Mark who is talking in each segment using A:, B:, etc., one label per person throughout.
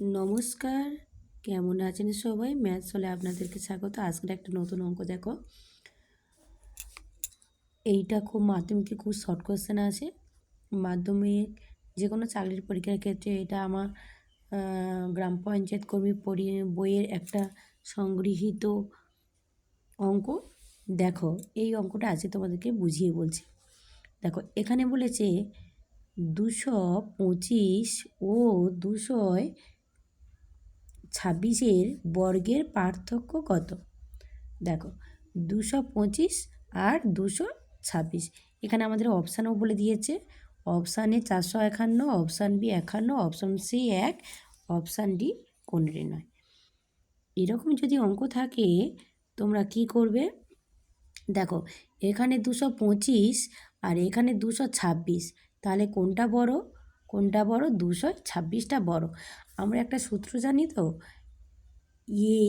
A: নমস্কার, কেমন আছেন সবাই? ম্যাথ হলে আপনাদেরকে স্বাগত। আজকের একটা নতুন অঙ্ক, দেখো। এইটা খুব মাধ্যমিকে খুব শর্ট কোশ্চেন আছে। মাধ্যমিক যে কোনো চাকরির পরীক্ষার ক্ষেত্রে এটা আমার গ্রাম পঞ্চায়েত কর্মী পরি, বইয়ের একটা সংগৃহীত অঙ্ক। দেখো, এই অঙ্কটা আছে তোমাদেরকে বুঝিয়ে বলছি। দেখো, এখানে বলেছে দুশো পঁচিশ ও দুশোয় ছাব্বিশের বর্গের পার্থক্য কত? দেখো, দুশো পঁচিশ আর দুশো ছাব্বিশ। এখানে আমাদের অপশানও বলে দিয়েছে। অপশান এ চারশো একান্ন অপশান বি একান্ন অপশান সি এক অপশান ডি কোনটি নয়। এরকম যদি অঙ্ক থাকে, তোমরা কি করবে? দেখো, এখানে দুশো পঁচিশ আর এখানে দুশো ছাব্বিশ। তাহলে কোনটা বড়? কোনটা বড়? দুশো ছাব্বিশটা বড়। আমরা একটা সূত্র জানি তো? ইয়ে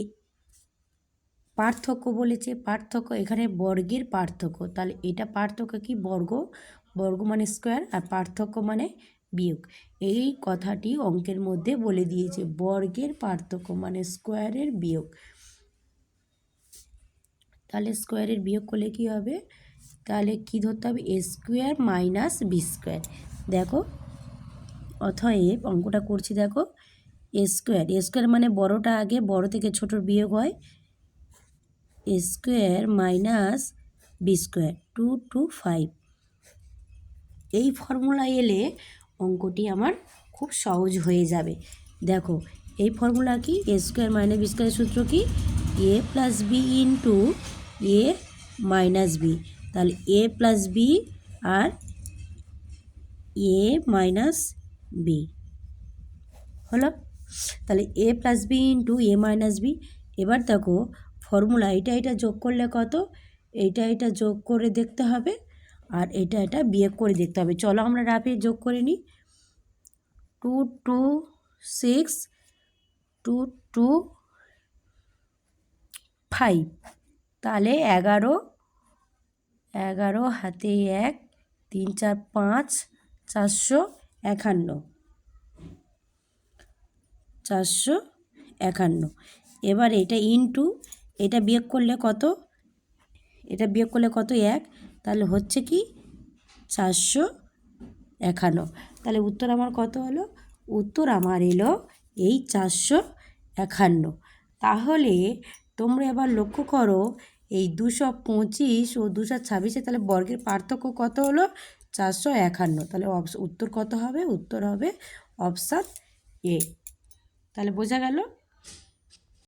A: পার্থক্য বলেছে, পার্থক্য এখানে বর্গের পার্থক্য। তাহলে এটা পার্থক্য কি? বর্গ। বর্গ মানে স্কোয়ার আর পার্থক্য মানে বিয়োগ। এই কথাটি অঙ্কের মধ্যে বলে দিয়েছে, বর্গের পার্থক্য মানে স্কোয়ারের বিয়োগ। তাহলে স্কোয়ারের বিয়োগ করলে কি হবে? তাহলে কি ধরতে হবে? Square minus B square. দেখো অথয়েব অঙ্কটা করছি দেখো, এ স্কোয়ার। এ স্কোয়ার মানে বড়টা আগে, বড় থেকে ছোটোর বিয়োগ হয়। A square minus B square, two two, five. এই ফর্মুলা এলে অঙ্কটি আমার খুব সহজ হয়ে যাবে। দেখো, এই ফর্মুলা কি? এ স্কোয়ার মাইনাস বি স্কোয়ারের সূত্র কি? A plus B into A minus B. তাহলে এ প্লাস বি আর এ মাইনাস বি হলো? তাহলে A plus B into A minus B এবার দেখো ফর্মুলা এটা এটা যোগ করলে কত? এটা এটা যোগ করে দেখতে হবে, আর এটা এটা বিয়োগ করে দেখতে হবে। চলো আমরা রাফে যোগ করে নিই। Two two six two two five তাহলে এগারো এগারো হাতে এক, তিন, চার, পাঁচ, চারশো একান্ন। চারশো একান্ন। এবার এটা ইনটু এটা বিয়োগ করলে কত? এটা বিয়োগ করলে কত? এক। তাহলে হচ্ছে কি? চারশো একান্ন। তাহলে উত্তর আমার কত হলো? উত্তর আমার এলো এই চারশো একান্ন। তাহলে তোমরা এবার লক্ষ্য করো, এই দুশো পঁচিশ ও দুশো ছাব্বিশে তাহলে বর্গের পার্থক্য কত হলো? চারশো একান্ন। তাহলে উত্তর কত হবে? উত্তর হবে অপশান এ তাহলে বোঝা গেল